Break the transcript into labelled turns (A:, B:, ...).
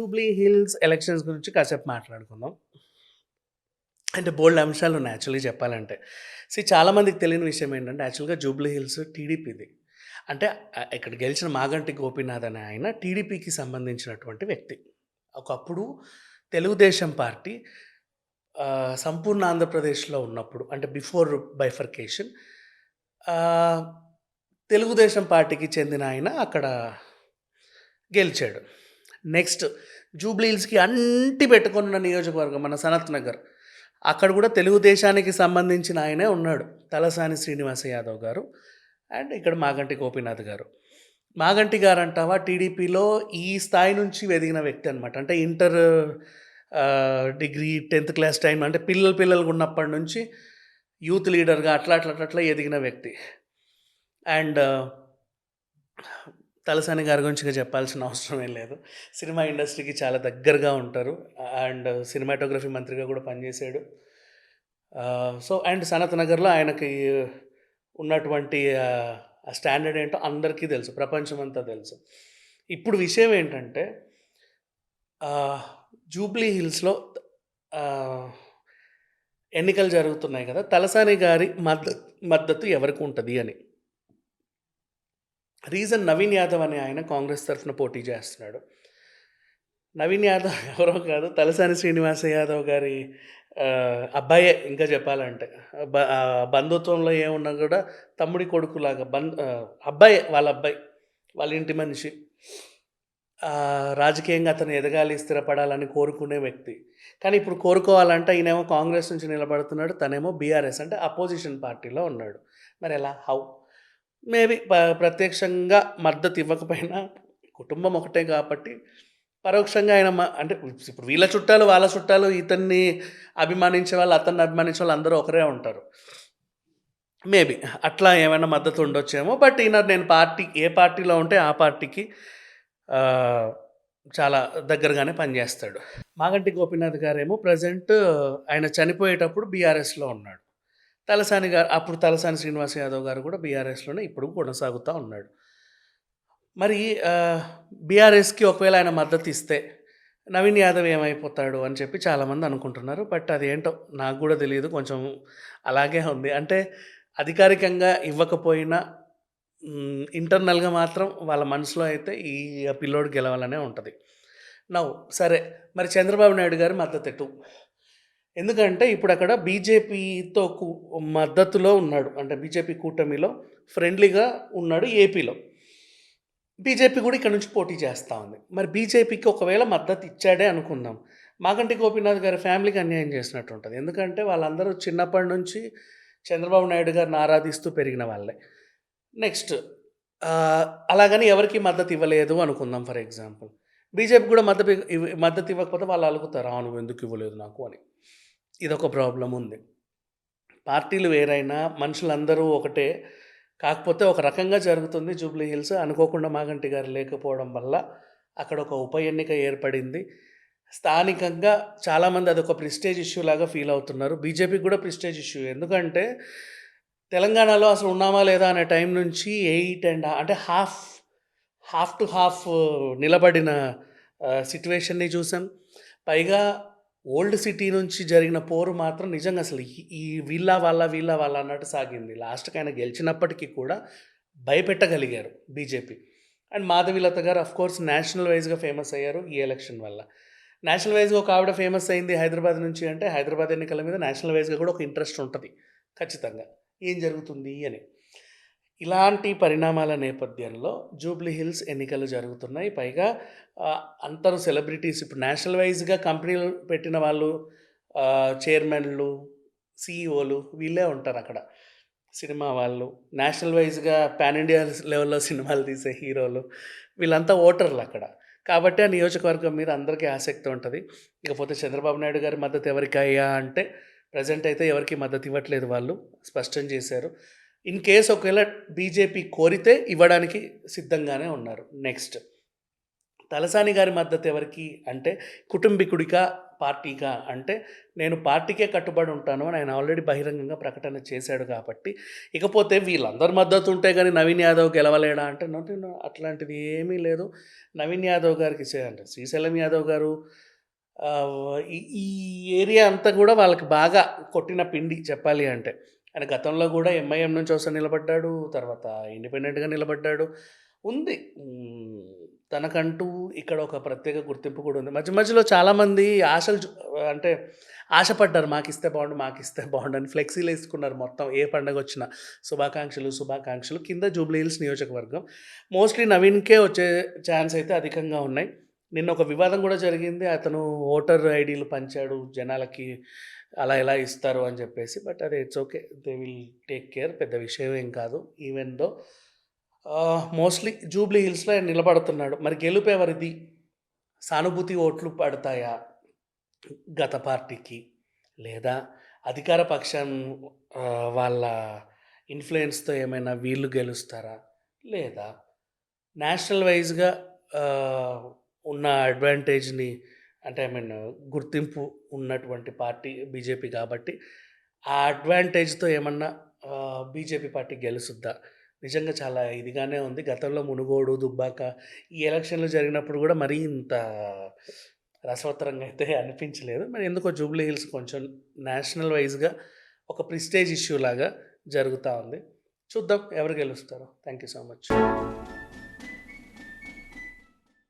A: Jubilee hills elections గురించి కాసేపు మాట్లాడుకుందాం. అంటే బోల్డ్ అంశాలు ఉన్నాయి యాక్చువల్లీ చెప్పాలంటే సి చాలామందికి తెలియని విషయం ఏంటంటే యాక్చువల్గా జూబ్లీ హిల్స్ టీడీపీది అంటే ఇక్కడ గెలిచిన మాగంటి గోపీనాథ్ అనే ఆయన టీడీపీకి సంబంధించినటువంటి వ్యక్తి. ఒకప్పుడు తెలుగుదేశం పార్టీ సంపూర్ణ ఆంధ్రప్రదేశ్లో ఉన్నప్పుడు అంటే బిఫోర్ బైఫర్కేషన్ తెలుగుదేశం పార్టీకి చెందిన ఆయన అక్కడ గెలిచాడు. నెక్స్ట్ జూబ్లీహిల్స్కి అంటి పెట్టుకున్న నియోజకవర్గం మన సనత్ నగర్. అక్కడ కూడా తెలుగుదేశానికి సంబంధించిన ఆయనే ఉన్నాడు తలసాని శ్రీనివాస యాదవ్ గారు అండ్ ఇక్కడ మాగంటి గోపీనాథ్ గారు. మాగంటి గారు అంటావా? టీడీపీలో ఈ స్థాయి నుంచి ఎదిగిన వ్యక్తి అనమాట అంటే inter degree tenth class time అంటే పిల్లలు పిల్లలు ఉన్నప్పటి నుంచి యూత్ లీడర్గా అట్లా అట్లా అట్లా ఎదిగిన వ్యక్తి. అండ్ తలసాని గారి గురించి చెప్పాల్సిన అవసరం ఏం లేదు. సినిమా ఇండస్ట్రీకి చాలా దగ్గరగా ఉంటారు. అండ్ సినిమాటోగ్రఫీ మంత్రిగా కూడా పనిచేశాడు. సో అండ్ సనత్ నగర్లో ఆయనకి ఉన్నటువంటి స్టాండర్డ్ ఏంటో అందరికీ తెలుసు. ప్రపంచం అంతా తెలుసు. ఇప్పుడు విషయం ఏంటంటే జూబ్లీ హిల్స్లో ఎన్నికలు జరుగుతున్నాయి కదా తలసాని గారి మద్దతు మద్దతు ఎవరికి ఉంటుంది అని. రీజన్ నవీన్ యాదవ్ అనే ఆయన కాంగ్రెస్ తరఫున పోటీ చేస్తున్నాడు. నవీన్ యాదవ్ ఎవరో కాదు తలసాని శ్రీనివాస యాదవ్ గారి అబ్బాయే ఇంకా చెప్పాలంటే. బ- బంధుత్వంలో ఏమున్నా కూడా తమ్ముడి కొడుకులాగా బంధు అబ్బాయే వాళ్ళ అబ్బాయి వాళ్ళ ఇంటి మనిషి. రాజకీయంగా అతను ఎదగాలి స్థిరపడాలని కోరుకునే వ్యక్తి. కానీ ఇప్పుడు కోరుకోవాలంటే ఈయనేమో కాంగ్రెస్ నుంచి నిలబడుతున్నాడు తనేమో బీఆర్ఎస్ అంటే అపోజిషన్ పార్టీలో ఉన్నాడు. మరి ఎలా? హౌ? మేబీ ప్రత్యక్షంగా మద్దతు ఇవ్వకపోయినా కుటుంబం ఒకటే కాబట్టి పరోక్షంగా ఆయన అంటే ఇప్పుడు వీళ్ళ చుట్టాలు వాళ్ళ చుట్టాలు ఇతన్ని అభిమానించే వాళ్ళు అతన్ని అభిమానించే వాళ్ళు అందరూ ఒకరే ఉంటారు. మేబీ అట్లా ఏమైనా మద్దతు ఉండొచ్చేమో బట్ ఈయన నేను పార్టీ ఏ పార్టీలో ఉంటే ఆ పార్టీకి చాలా దగ్గరగానే పనిచేస్తాడు. మాగంటి గోపీనాథ్ గారేమో ప్రజెంట్ ఆయన చనిపోయేటప్పుడు బీఆర్ఎస్లో ఉన్నాడు. తలసాని గారు అప్పుడు తలసాని శ్రీనివాస్ యాదవ్ గారు కూడా బీఆర్ఎస్లోనే ఇప్పుడు కొనసాగుతూ ఉన్నాడు. మరి బీఆర్ఎస్కి ఒకవేళ ఆయన మద్దతు ఇస్తే నవీన్ యాదవ్ ఏమైపోతాడు అని చెప్పి చాలామంది అనుకుంటున్నారు. బట్ అదేంటో నాకు కూడా తెలియదు. కొంచెం అలాగే ఉంది. అంటే అధికారికంగా ఇవ్వకపోయినా ఇంటర్నల్గా మాత్రం వాళ్ళ మనసులో అయితే ఈ పిల్లోడు గెలవాలనే ఉంటుంది. నవ్వు సరే. మరి చంద్రబాబు నాయుడు గారి మద్దతు ఎటు? ఎందుకంటే ఇప్పుడు అక్కడ బీజేపీతో మద్దతులో ఉన్నాడు. అంటే బీజేపీ కూటమిలో ఫ్రెండ్లీగా ఉన్నాడు ఏపీలో. బీజేపీ కూడా ఇక్కడ నుంచి పోటీ చేస్తూ ఉంది. మరి బీజేపీకి ఒకవేళ మద్దతు ఇచ్చాడే అనుకుందాం. మాగంటి గోపీనాథ్ గారి ఫ్యామిలీకి అన్యాయం చేసినట్టు ఉంటుంది. ఎందుకంటే వాళ్ళందరూ చిన్నప్పటి నుంచి చంద్రబాబు నాయుడు గారిని ఆరాధిస్తూ పెరిగిన వాళ్ళే. నెక్స్ట్ అలాగని ఎవరికి మద్దతు ఇవ్వలేదు అనుకుందాం ఫర్ ఎగ్జాంపుల్. బీజేపీ కూడా మద్దతు ఇవ్వ- మద్దతు ఇవ్వకపోతే వాళ్ళు అలుగుతారు. అవును నువ్వు ఎందుకు ఇవ్వలేదు నాకు అని. ఇదొక ప్రాబ్లం ఉంది. పార్టీలు వేరైనా మనుషులందరూ ఒకటే. కాకపోతే ఒక రకంగా జరుగుతుంది జూబ్లీ హిల్స్ అనుకోకుండా మాగంటి గారు లేకపోవడం వల్ల అక్కడ ఒక ఉప ఎన్నిక ఏర్పడింది. స్థానికంగా చాలామంది అదొక ప్రిస్టేజ్ ఇష్యూ లాగా ఫీల్ అవుతున్నారు. బీజేపీకి కూడా ప్రిస్టేజ్ ఇష్యూ. ఎందుకంటే తెలంగాణలో అసలు ఉన్నామా లేదా అనే టైం నుంచి ఎయిట్ అండ్ అంటే హాఫ్ హాఫ్ టు హాఫ్ నిలబడిన సిట్యువేషన్ని చూసాం. పైగా ఓల్డ్ సిటీ నుంచి జరిగిన పోరు మాత్రం నిజంగా అసలు ఈ- ఈ వీళ్ళ వాళ్ళ వీళ్ళ వాళ్ళ అన్నట్టు సాగింది. లాస్ట్కి ఆయన గెలిచినప్పటికీ కూడా భయపెట్టగలిగారు బీజేపీ. అండ్ మాధవిలత గారు అఫ్ కోర్స్ నేషనల్ వైజ్గా ఫేమస్ అయ్యారు ఈ ఎలక్షన్ వల్ల. నేషనల్ వైజ్గా ఒక ఆవిడ ఫేమస్ అయింది హైదరాబాద్ నుంచి అంటే హైదరాబాద్ ఎన్నికల మీద నేషనల్ వైజ్గా కూడా ఒక ఇంట్రెస్ట్ ఉంటుంది ఖచ్చితంగా. ఏం జరుగుతుంది అని. ఇలాంటి పరిణామాల నేపథ్యంలో జూబ్లీ హిల్స్ ఎన్నికలు జరుగుతున్నాయి. పైగా ఆ, అందరూ సెలబ్రిటీస్ ఇప్పుడు నేషనల్ వైజ్గా కంపెనీలు పెట్టిన వాళ్ళు చైర్మన్లు సిఇఓలు వీళ్ళే ఉంటారు అక్కడ. సినిమా వాళ్ళు నేషనల్ వైజ్గా పాన్ ఇండియా లెవెల్లో సినిమాలు తీసే హీరోలు వీళ్ళంతా ఓటర్లు అక్కడ. కాబట్టి ఆ నియోజకవర్గం మీద అందరికీ ఆసక్తి ఉంటుంది. ఇకపోతే చంద్రబాబు నాయుడు గారి మద్దతు ఎవరికి అయ్యా అంటే ప్రజెంట్ అయితే ఎవరికి మద్దతు ఇవ్వట్లేదు వాళ్ళు స్పష్టం చేశారు. ఇన్ కేస్ ఒకవేళ బీజేపీ కోరితే ఇవ్వడానికి సిద్ధంగానే ఉన్నారు. నెక్స్ట్ తలసాని గారి మద్దతు ఎవరికి అంటే కుటుంబీకుడిగా పార్టీకా అంటే నేను పార్టీకే కట్టుబడి ఉంటాను అని ఆయన ఆల్రెడీ బహిరంగంగా ప్రకటన చేశాడు కాబట్టి ఇకపోతే వీళ్ళందరి మద్దతు ఉంటే కానీ నవీన్ యాదవ్ గెలవలేడా అంటే అట్లాంటిది ఏమీ లేదు. నవీన్ యాదవ్ గారికి చే- అంటే శ్రీశైలం యాదవ్ గారు ఈ ఏరియా అంతా కూడా వాళ్ళకి బాగా కొట్టిన పిండి చెప్పాలి అంటే ఆయన గతంలో కూడా ఎంఐఎం నుంచి ఒకసారి నిలబడ్డాడు తర్వాత ఇండిపెండెంట్గా నిలబడ్డాడు. ఉంది. తనకంటూ ఇక్కడ ఒక ప్రత్యేక గుర్తింపు కూడా ఉంది. మధ్య మధ్యలో చాలామంది ఆశలు చూ- అంటే ఆశపడ్డారు మాకు ఇస్తే బాగుండు మాకు ఇస్తే బాగుండు అని ఫ్లెక్సీలు వేసుకున్నారు మొత్తం ఏ పండగ వచ్చినా. శుభాకాంక్షలు శుభాకాంక్షలు. కింద జూబ్లీ హిల్స్ నియోజకవర్గం. మోస్ట్లీ నవీన్కే వచ్చే ఛాన్స్ అయితే అధికంగా ఉన్నాయి. నిన్న ఒక వివాదం కూడా జరిగింది. అతను ఓటర్ ఐడీలు పంచాడు జనాలకి. అలా ఎలా ఇస్తారు అని చెప్పేసి బట్ అది it's okay. They will take care. పెద్ద విషయం ఏం కాదు. ఈవెన్ దో మోస్ట్లీ జూబ్లీ హిల్స్లో ఆయన నిలబడుతున్నాడు. మరి గెలుపు ఎవరిది? సానుభూతి ఓట్లు పడతాయా గత పార్టీకి? లేదా అధికార పక్షం వాళ్ళ ఇన్ఫ్లుయెన్స్తో ఏమైనా వీళ్ళు గెలుస్తారా? లేదా నేషనల్ వైజ్గా ఉన్న అడ్వాంటేజ్ని అంటే ఐ మీన్ గుర్తింపు ఉన్నటువంటి పార్టీ బీజేపీ కాబట్టి ఆ అడ్వాంటేజ్తో ఏమన్నా బీజేపీ పార్టీ గెలుస్తుందా? నిజంగా చాలా ఇదిగానే ఉంది. గతంలో మునుగోడు దుబ్బాక ఈ ఎలక్షన్లు జరిగినప్పుడు కూడా మరీ ఇంత రసవత్తరంగా అయితే అనిపించలేదు. మరి ఎందుకో జూబ్లీ హిల్స్ కొంచెం నేషనల్ వైజ్గా ఒక ప్రిస్టేజ్ ఇష్యూ లాగా జరుగుతూ ఉంది. చూద్దాం ఎవరు గెలుస్తారో. Thank you so much.